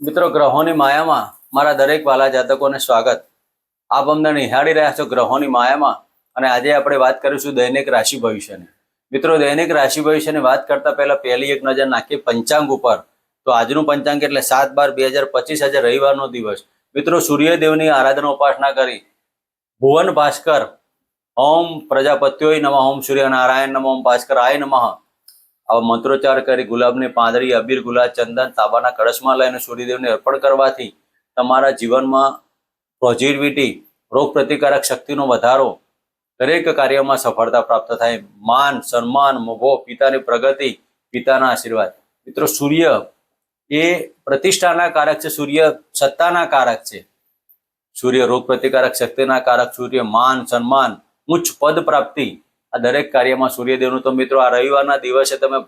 મિત્રો, ગ્રહોની માયામાં મારા દરેક વાલા જાતકોને સ્વાગત. આપ અમને નિહાળી રહ્યા છો ગ્રહોની માયામાં અને આજે આપણે વાત કરીશું દૈનિક રાશિ ભવિષ્યની. મિત્રો, દૈનિક રાશિ ભવિષ્યની વાત કરતા પહેલા પહેલી એક નજર નાખીએ પંચાંગ ઉપર. તો આજનું પંચાંગ એટલે સાત બાર બે હજાર પચીસ, આજે રવિવારનો દિવસ. મિત્રો, સૂર્યદેવની આરાધના ઉપાસના કરી. ભુવન ભાસ્કર, ઓમ પ્રજાપત્યોય નમઃ, ઓમ સૂર્યનારાયણ નમઃ, ઓમ ભાસ્કર આય નમઃ. આવા મંત્રોચ્ચાર કરી ગુલાબની પાંદડી, અબીર, ગુલાબ, ચંદન, તાંબાના કળશમાં લઈને સૂર્યદેવને અર્પણ કરવાથી તમારા જીવનમાં પોઝિટિવિટી રોગ પ્રતિકારક શક્તિનો વધારો દરેક કાર્યમાં સફળતા પ્રાપ્ત થાય. માન, સન્માન, મોભો, પિતાની પ્રગતિ, પિતાના આશીર્વાદ. મિત્રો, સૂર્ય એ પ્રતિષ્ઠાના કારક છે, સૂર્ય સત્તાના કારક છે. સૂર્ય રોગ પ્રતિકારક શક્તિના કારક, સૂર્ય માન, સન્માન, ઉચ્ચ પદ પ્રાપ્તિ આ દરેક કાર્યમાં સૂર્યદેવનું તો મિત્રો આ રવિવારના દિવસે તમે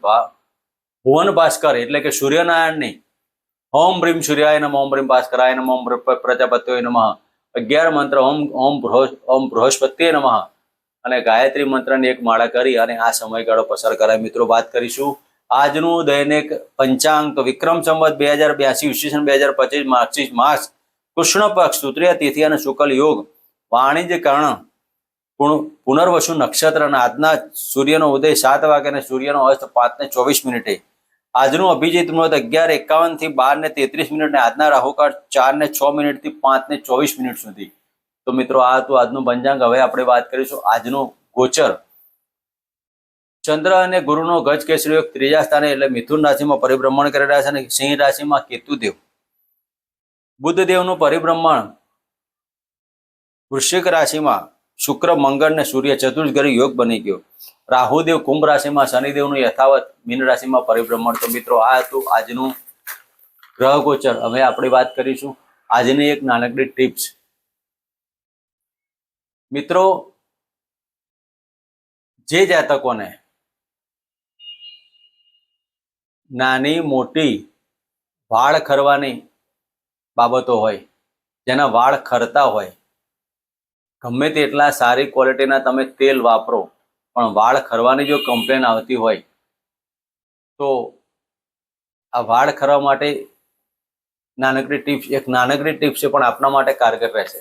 ભુવન ભાસ્કર એટલે કે સૂર્યનારાયણની ઓમ ભ્રીમ સૂર્યાય નમ, ઓમ બ્રીમ ભાસ્કરાય નમ, ઓમ પ્ર- નમ, અગિયાર મંત્ર, ઓમ ઓમ ઓમ બૃહસ્પતિએ નમ અને ગાયત્રી મંત્રની એક માળા કરી અને આ સમયગાળો પસાર કરાય. મિત્રો વાત કરીશું આજનું દૈનિક પંચાંગ તો વિક્રમ સંવત બે હજાર બ્યાસી ઈસવીસન બે હજાર પચીસ માર્ચિસ માસ કૃષ્ણ પક્ષ તૃતીય તિથિ અને શુકલ યોગ, વાણિજ્ય કરણ પુનર્વસુ નક્ષત્ર અને આજના સૂર્યનો ઉદય સાત વાગે અને સૂર્યનો અસ્ત પાંચ ને ચોવીસ મિનિટે. આજનું અભિજીત મુહૂર્ત અગિયાર, એકાવનથી બાર ને તેત્રીસ મિનિટ ને આજના રાહુકાળ ચાર ને છ મિનિટથી પાંચ ને ચોવીસ મિનિટ સુધી. તો મિત્રો, આ હતું આજનું પંચાંગ હવે આપણે વાત કરીશું આજનું ગોચર. ચંદ્ર અને ગુરુનો ગજ કેસરી યોગ ત્રીજા સ્થાને એટલે મિથુન રાશિમાં પરિભ્રમણ કરી રહ્યા છે અને સિંહ રાશિમાં કેતુદેવ. બુદ્ધદેવનું પરિભ્રમણ વૃશ્ચિક રાશિમાં શુક્ર, મંગળ ને સૂર્ય ચતુર્થગરી યોગ બની ગયો. રાહુદેવ કુંભ રાશિમાં શનિદેવનું યથાવત મીન રાશિમાં પરિભ્રમણ. તો મિત્રો, આ હતું આજનું ગ્રહ ગોચર હવે આપણે વાત કરીશું આજની એક નાનકડી ટિપ્સ. મિત્રો, જે જાતકોને નાની, મોટી વાળ ખરવાની બાબતો હોય, જેના વાળ ખરતા હોય ગમે તેટલા સારી ક્વોલિટીના તમે તેલ વાપરો, પણ વાળ ખરવાની જો કમ્પ્લેન આવતી હોય, તો આ વાળ ખરવા માટે નાનકડી ટિપ્સ એક નાનકડી ટિપ્સ છે, પણ આપના માટે કારગર રહેશે.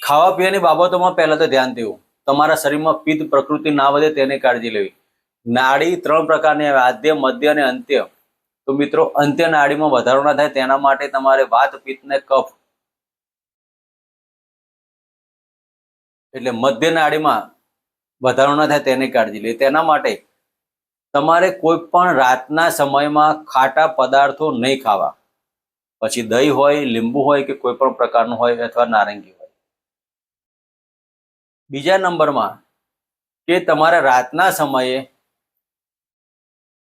ખાવા પીવાની બાબતોમાં પહેલાં તો ધ્યાન દેવું. તમારા શરીરમાં પિત્ત પ્રકૃતિ ના વધે તેની કાળજી લેવી. નાડી ત્રણ પ્રકારની આદ્ય, મધ્ય અને અંત્ય. તો મિત્રો, અંત્ય નાડીમાં વધારો ના થાય, તેના માટે તમારે વાત પિત્ત ને કફ એટલે મધ્ય નાડીમાં વધારો ના થાય તેની કાળજી લે. તેના માટે તમારે કોઈ પણ રાતના સમયમાં ખાટા પદાર્થો નહીં ખાવા. પછી દહીં હોય, લીંબુ હોય કે કોઈ પણ પ્રકારનું હોય અથવા નારંગી હોય. બીજા નંબરમાં કે તમારે રાતના સમયે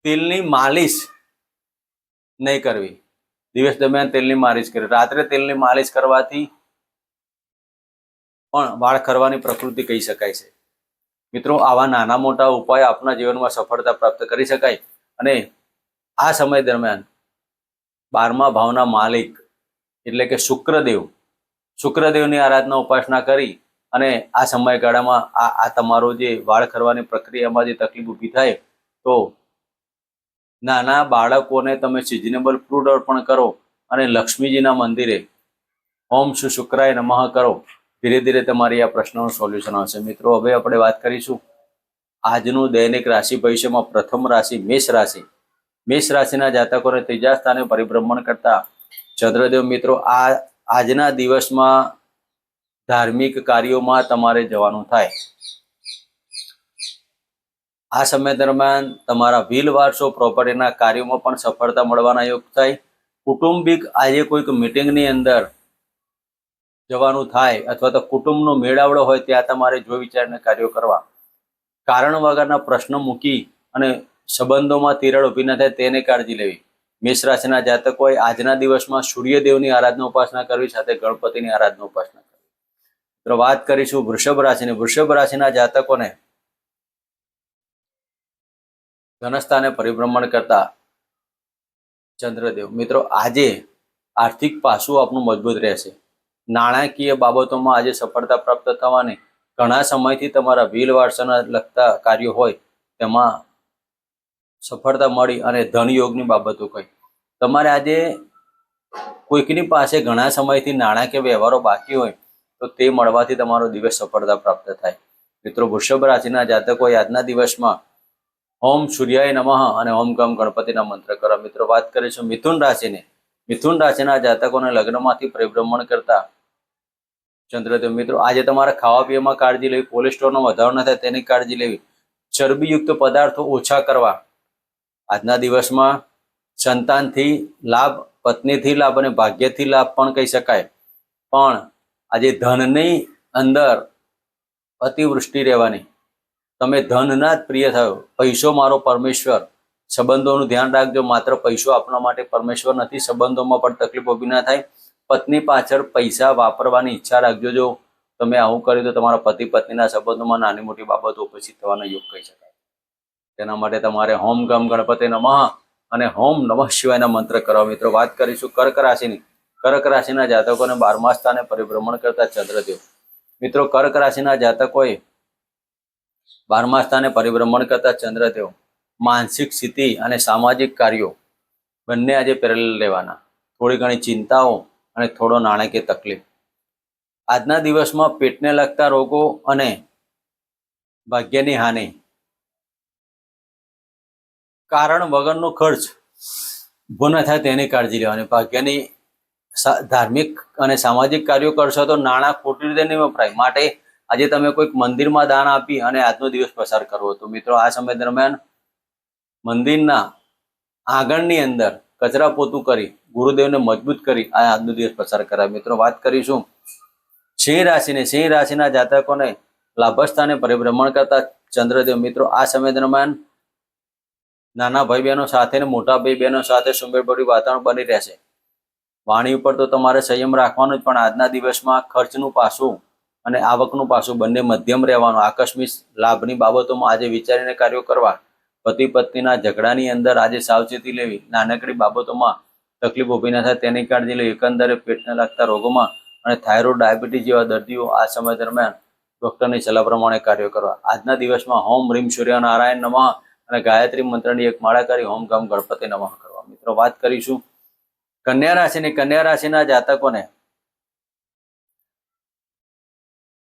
તેલની માલિશ નહીં કરવી. દિવસ દરમિયાન તેલની માલિશ કરવી. રાત્રે તેલની માલિશ કરવાથી પણ વાળ ખરવાની પ્રકૃતિ કહી શકાય છે. મિત્રો, આવા નાના મોટા ઉપાય આપના જીવનમાં સફળતા પ્રાપ્ત કરી શકાય અને આ સમય દરમિયાન બારમા ભાવના માલિક એટલે કે શુક્રદેવ, શુક્રદેવની આરાધના ઉપાસના કરી અને આ સમયગાળામાં આ આ તમારો જે વાળ ખરવાની પ્રક્રિયામાં જે તકલીફ ઊભી થાય તો નાના બાળકોને તમે સિઝનેબલ ફ્રૂટ અર્પણ કરો અને લક્ષ્મીજીના મંદિરે ઓમ શુ શુક્રાય નમઃ કરો. ધીરે ધીરે તમારી આ પ્રશ્નનું સોલ્યુશન આવશે. મિત્રો, હવે આપણે વાત કરીશું આજનું દૈનિક રાશિ ભવિષ્યમાં પ્રથમ રાશિ મેષ રાશિ. મેષ રાશિના જાતકોને ત્રીજા સ્થાને પરિભ્રમણ કરતા ચંદ્રદેવ મિત્રો, આ આજના દિવસમાં ધાર્મિક કાર્યોમાં તમારે જવાનું થાય. આ સમય દરમિયાન તમારા વ્હીલ વારસો પ્રોપર્ટીના કાર્યોમાં પણ સફળતા મળવાના યોગ થાય. કુટુંબિક આજે કોઈક મિટિંગની અંદર જવાનું થાય અથવા તો કુટુંબનો મેળાવડો હોય ત્યાં તમારે જો વિચારને કાર્યો કરવા. કારણ વગરના પ્રશ્નો મૂકી અને સંબંધોમાં તિરાડ ઊભી ન થાય તેની કાળજી લેવી. મેષ રાશિના જાતકોએ આજના દિવસમાં સૂર્યદેવની આરાધના ઉપાસના કરવી સાથે ગણપતિની આરાધના ઉપાસના કરવી. મિત્રો, વાત કરીશું વૃષભ રાશિની. વૃષભ રાશિના જાતકોને ધનસ્થાને પરિભ્રમણ કરતા ચંદ્રદેવ. મિત્રો, આજે આર્થિક પાસું આપનું મજબૂત રહેશે. નાણાકીય બાબતોમાં આજે સફળતા પ્રાપ્ત થવાની ઘણા સમયથી તમારા વ્હીલ વારસાના લગતા કાર્યો હોય, તેમાં સફળતા મળી અને ધનયોગની બાબતો કહી. તમારે આજે કોઈકની પાસે ઘણા સમયથી નાણાકીય વ્યવહારો બાકી હોય, તો તે મળવાથી તમારો દિવસ સફળતા પ્રાપ્ત થાય. મિત્રો, વૃષભ રાશિના જાતકો, આજના દિવસમાં ઓમ સૂર્યાય નમઃ અને ઓમ ગમ ગણપતિના મંત્ર કરો. મિત્રો, વાત કરીશું મિથુન રાશિને. મિથુન રાશિના જાતકોને લગ્નમાંથી પરિભ્રમણ કરતા ચંદ્રદેવ મિત્રો, આજે તમારે ખાવા પીવામાં કાળજી લેવી કોલેસ્ટ્રોલનો વધારો ન થાય તેની કાળજી લેવી. ચરબીયુક્ત પદાર્થો ઓછા કરવા. આજના દિવસમાં સંતાનથી લાભ, પત્નીથી લાભ અને ભાગ્યથી લાભ પણ કહી શકાય. પણ આજે ધનની અંદર અતિવૃષ્ટિ રહેવાની. તમે ધનના જ પ્રિય થયો. પૈસો મારો પરમેશ્વર. સંબંધોનું ધ્યાન રાખજો. માત્ર પૈસો આપવા માટે પરમેશ્વર નથી. સંબંધોમાં પણ તકલીફ ઊભી ના થાય. પત્ની પાછળ પૈસા વાપરવાની ઈચ્છા રાખજો. જો તમે આવું કર્યું તો તમારા પતિ પત્નીના સંબંધોમાં નાની મોટી બાબતો ઉપસ્થિત થવાનો યોગ કહી શકાય. તેના માટે તમારે હોમ ગમ ગણપતિ નમઃ અને હોમ નમઃ શિવાયના મંત્ર કરવા. મિત્રો, વાત કરીશું કર્ક રાશિની. કર્ક રાશિના જાતકોને બારમા સ્થાને પરિભ્રમણ કરતા ચંદ્રદેવ. મિત્રો, કર્ક રાશિના જાતકોએ બારમા સ્થાને પરિભ્રમણ કરતા ચંદ્રદેવ. માનસિક સ્થિતિ અને સામાજિક કાર્યો બંને આજે પેરેલ લેવાના થોડી ઘણી ચિંતાઓ અને થોડો નાણાકીય તકલીફ. આજના દિવસમાં પેટને લગતા રોગો અને ભાગ્યની હાનિ. કારણ વગરનો ખર્ચ. ઊભો ન થાય તેની કાળજી લેવાની. ભાગ્યની ધાર્મિક અને સામાજિક કાર્યો કરશો તો નાણાં ખોટી રીતે નહીં વપરાય. માટે આજે તમે કોઈક મંદિરમાં દાન આપી અને આજનો દિવસ પસાર કરવો. તો મિત્રો, આ સમય દરમિયાન મંદિરના આંગણની અંદર કચરા પોતું કરી ગુરુદેવને મજબૂત કરી આ આજનો દિવસ પસાર કરાય. મિત્રો, વાત કરીશું સિંહ રાશિને. સિંહ રાશિના જાતકોને લાભસ્થાને પરિભ્રમણ કરતા ચંદ્રદેવ. મિત્રો, આ સમય દરમિયાન નાના ભાઈ બહેનો સાથે મોટા ભાઈ બહેનો સાથે સુમેળભર્યું વાતાવરણ બની રહેશે. વાણી ઉપર તો તમારે સંયમ રાખવાનો જ, પણ આજના દિવસમાં ખર્ચનું પાસું અને આવકનું પાસું બંને મધ્યમ રહેવાનું. આકસ્મિક લાભની બાબતોમાં આજે વિચારીને કાર્યો કરવા પતિ પત્નીના ઝઘડાની અંદર આજે સાવચેતી લેવી, નાનકડી બાબતોમાં તકલીફ ઊભી ના થાય તેની કાળજી લેવી એકંદરે પેટને લાગતા રોગોમાં અને થાઇરોઇડ, ડાયાબિટીસ જેવા દર્દીઓ આ સમય દરમિયાન ડૉક્ટરની સલાહ પ્રમાણે કાર્યો કરવા. આજના દિવસમાં હોમ રીમ સૂર્યનારાયણ નમઃ અને ગાયત્રી મંત્રની એક માળા કરી હોમ ગમ ગણપતિ નમઃ કરવા. મિત્રો, વાત કરીશું કન્યા રાશિની. કન્યા રાશિના જાતકોને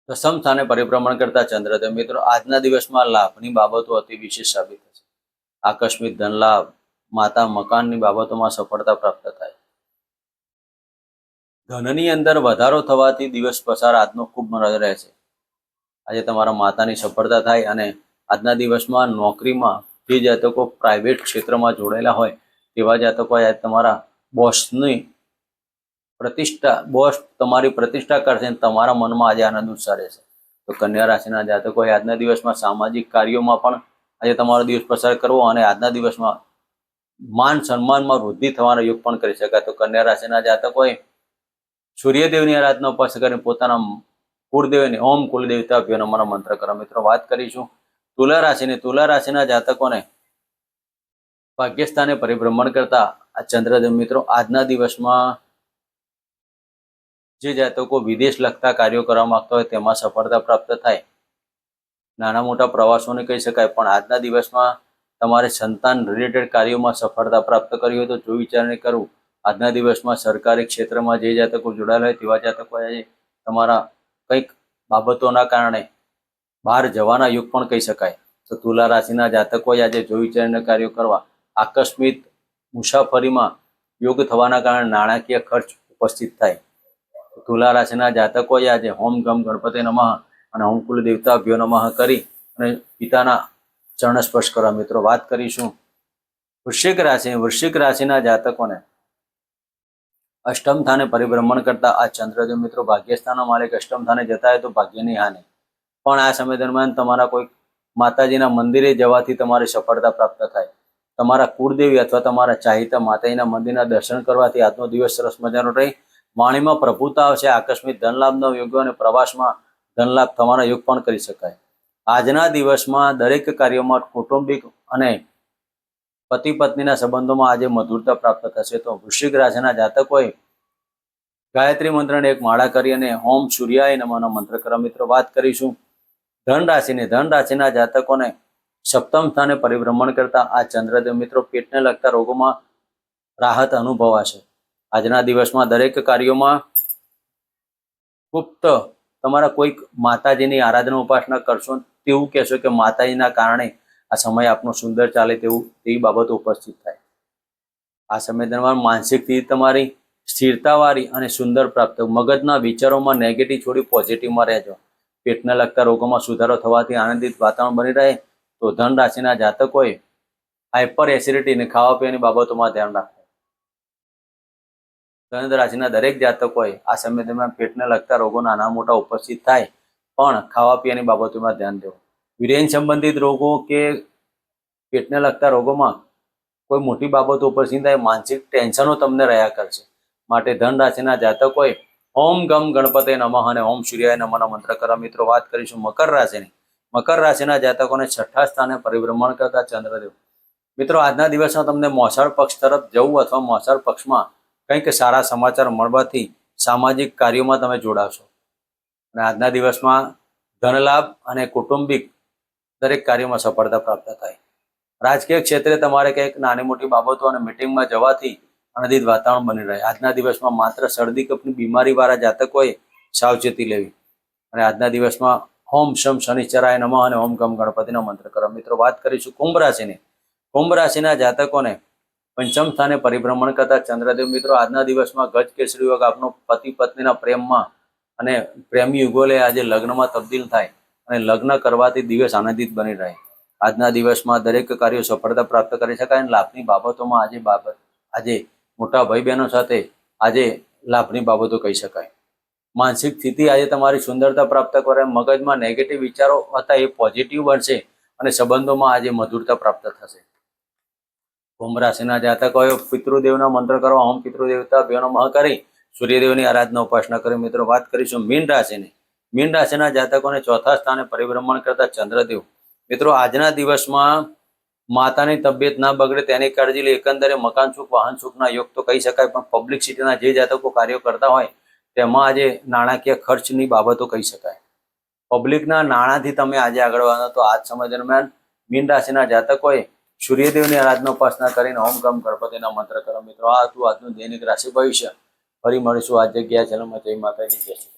દસમ સ્થાને પરિભ્રમણ કરતા ચંદ્રદેવ મિત્રો, આજના દિવસમાં લાભની બાબતો અતિ વિશેષ સાબિત થશે. આકસ્મિક ધન લાભ માતા મકાનની બાબતોમાં સફળતા પ્રાપ્ત થાય. ધનની અંદર વધારો થવાથી દિવસ પસાર આજનો ખૂબ મરજ રહેશે આજે તમારા માતાની સફળતા થાય અને આજના દિવસમાં નોકરીમાં જે જાતકો પ્રાઇવેટ ક્ષેત્રમાં જોડાયેલા હોય તેવા જાતકો આજે તમારા બોસની પ્રતિષ્ઠા બોસ તમારી પ્રતિષ્ઠા કરશે અને તમારા મનમાં આજે આનંદ ઉત્સારે રહેશે. તો કન્યા રાશિના જાતકો આજના દિવસમાં સામાજિક કાર્યોમાં પણ આજે તમારો દિવસ પસાર કરવો અને આજના દિવસમાં માન સન્માનમાં વૃદ્ધિ થવાનો યોગ પણ કરી શકાય. તો કન્યા રાશિના જાતકોએ સૂર્યદેવની આરાધના ઉપાસ કરીને પોતાના કુળદેવની ઓમ કુલદેવતા અભ્યોનો મારા મંત્ર કરો. મિત્રો, વાત કરીશું તુલા રાશિની. તુલા રાશિના જાતકોને ભાગ્યસ્થાને પરિભ્રમણ કરતા આ ચંદ્રદેવ મિત્રો, આજના દિવસમાં જે જાતકો વિદેશ લગતા કાર્યો કરવા માંગતા હોય તેમાં સફળતા પ્રાપ્ત થાય. નાના મોટા પ્રવાસોને કહી શકાય, પણ આજના દિવસમાં તમારે સંતાન રિલેટેડ કાર્યોમાં સફળતા પ્રાપ્ત કરી હોય તો જો વિચારણી કરવું આજના દિવસમાં સરકારી ક્ષેત્રમાં જે જાતકો જોડાયેલા હોય તેવા જાતકો આજે તમારા કંઈક બાબતોના કારણે બહાર જવાના યુગ પણ કહી શકાય. તો તુલા રાશિના જાતકોએ આજે જો વિચારીને કાર્યો કરવા આકસ્મિક મુસાફરીમાં યોગ થવાના કારણે નાણાકીય ખર્ચ ઉપસ્થિત થાય. તુલા રાશિના જાતકોએ આજે હોમ ગમ ગણપતિ નમઃ અને હોમ કુલ દેવતા અભ્યો નમઃ કરી અને પિતાના ચરણ સ્પર્શ કરવા મિત્રો વાત કરીશું વૃશ્ચિક રાશિ, વૃશ્ચિક રાશિના જાતકોને. અષ્ટમ સ્થાને પરિભ્રમણ કરતા આ ચંદ્રદેવ મિત્રો ભાગ્યસ્થાનના માલિક અષ્ટમ સ્થાને જતા હોય તો ભાગ્યની હાનિ. પણ આ સમય દરમિયાન તમારા કોઈ માતાજીના મંદિરે જવાથી તમારી સફળતા પ્રાપ્ત થાય. તમારા કુળદેવી અથવા તમારા ચાહિતા માતાજીના મંદિરના દર્શન કરવાથી આજનો દિવસ સરસ મજાનો રહી. વાણીમાં પ્રભુતા આવશે, આકસ્મિક ધનલાભનો યોગ્ય અને પ્રવાસમાં ધનલાભ થવાનો યોગ પણ કરી શકાય. આજના દિવસમાં દરેક કાર્યોમાં કૌટુંબિક અને પતિ પત્નીના સંબંધોમાં આજે મધુરતા પ્રાપ્ત થશે. તો વૃશ્ચિક રાશિના જાતકોએ ગાયત્રી મંત્રને એક માળા કરી અને ઓમ સૂર્યાય નમાનો મંત્ર કરવા મિત્રો, વાત કરીશું ધન રાશિની ધન રાશિના જાતકોને સપ્તમ સ્થાને પરિભ્રમણ કરતા આ ચંદ્રદેવ મિત્રો પેટને લગતા રોગોમાં રાહત અનુભવાશે. આજના દિવસમાં દરેક કાર્યોમાં ગુપ્ત તમારા કોઈક માતાજીની આરાધના ઉપાસના કરશો તેવું કહેશો કે માતાજીના કારણે આ સમય આપનો સુંદર ચાલે તેવું તેવી બાબતો ઉપસ્થિત થાય. આ સમય દરમિયાન માનસિક સ્થિતિ તમારી સ્થિરતાવાળી અને સુંદર પ્રાપ્ત મગજના વિચારોમાં નેગેટિવ છોડી પોઝિટિવમાં રહેજો. પેટને લગતા રોગોમાં સુધારો થવાથી આનંદિત વાતાવરણ બની રહે. તો ધન રાશિના જાતકોએ હાઇપર એસિડિટી અને ખાવા પીવાની બાબતોમાં ધ્યાન રાખવું ધન રાશિના દરેક જાતકોએ આ સમય દરમિયાન પેટને લગતા રોગો નાના મોટા ઉપસ્થિત થાય પણ ખાવા પીવાની બાબતોમાં ધ્યાન દેવું. વિરેન સંબંધિત રોગો કે પેટને લગતા રોગોમાં કોઈ મોટી બાબતો ઉપસ્થિત થાય, માનસિક ટેન્શનો તમને રહ્યા કરશે. માટે ધન રાશિના જાતકોએ ઓમ ગમ ગણપતે નમઃ અને ઓમ સૂર્યાય નમઃના મંત્ર કરવા મિત્રો વાત કરીશું મકર રાશિની. મકર રાશિના જાતકોને છઠ્ઠા સ્થાને પરિભ્રમણ કરતા ચંદ્રદેવ. મિત્રો, આજના દિવસમાં તમને મોસાળ પક્ષ તરફ જવું અથવા મોસાળ પક્ષમાં કંઈક સારા સમાચાર મળવાથી સામાજિક કાર્યોમાં તમે જોડાશો. અને આજના દિવસમાં ધનલાભ અને કૌટુંબિક દરેક કાર્યોમાં સફળતા પ્રાપ્ત થાય. રાજકીય ક્ષેત્રે તમારે કંઈક નાની મોટી બાબતો અને મિટિંગમાં જવાથી અનધિત વાતાવરણ બની રહે. આજના દિવસમાં માત્ર શરદી કપની બીમારીવાળા જાતકોએ સાવચેતી લેવી. અને આજના દિવસમાં ઓમ શમ શનિચરાય નમઃ અને ઓમ ગમ ગણપતિનો મંત્ર કરો. મિત્રો, વાત કરીશું કુંભ રાશિની. કુંભ રાશિના જાતકોને પંચમ સ્થાને પરિભ્રમણ કરતા ચંદ્રદેવ મિત્રો આજના દિવસમાં ગજ કેસરી યોગ આપનો પતિ પત્નીના પ્રેમમાં અને પ્રેમી યુગોલે આજે લગ્નમાં તબદીલ થાય અને લગ્ન કરવાથી દિવસ આનંદિત બની રહે. આજના દિવસમાં દરેક કાર્યો સફળતા પ્રાપ્ત કરી શકાય અને લાભની બાબતોમાં આજે બાબત આજે મોટા ભાઈ બહેનો સાથે આજે લાભની બાબતો કહી શકાય. માનસિક સ્થિતિ આજે તમારી સુંદરતા પ્રાપ્ત કરે, મગજમાં નેગેટિવ વિચારો હતા એ પોઝિટિવ બનશે અને સંબંધોમાં આજે મધુરતા પ્રાપ્ત થશે. કુંભ રાશિના જાતકોએ પિતૃદેવના મંત્ર કરવા ઓમ પિતૃદેવતા બેનો મહ કરી, સૂર્યદેવની આરાધના ઉપાસના કરી. મિત્રો, વાત કરીશું મીન રાશિની. મીન રાશિના જાતકોને ચોથા સ્થાને પરિભ્રમણ કરતા ચંદ્રદેવ. મિત્રો, આજના દિવસમાં માતાની તબિયત ના બગડે તેની કાળજી લે એકંદરે મકાન સુખ, વાહન સુખના યોગ તો કહી શકાય, પણ પબ્લિક સિટીના જે જાતકો કાર્યો કરતા હોય, તેમાં આજે નાણાકીય ખર્ચની બાબતો કહી શકાય. પબ્લિકના નાણાંથી તમે આજે આગળ વધો તો આજ સમય દરમિયાન મીન રાશિના જાતકોએ સૂર્યદેવની આરાધના ઉપાસના કરીને ઓમ ગમ ગણપતિના મંત્ર કરો. મિત્રો, આ હતું આજનું દૈનિક રાશિ ભવિષ્ય. ફરી મળીશું આ જગ્યા જન્મ જય માતાજી. જય શ્રી.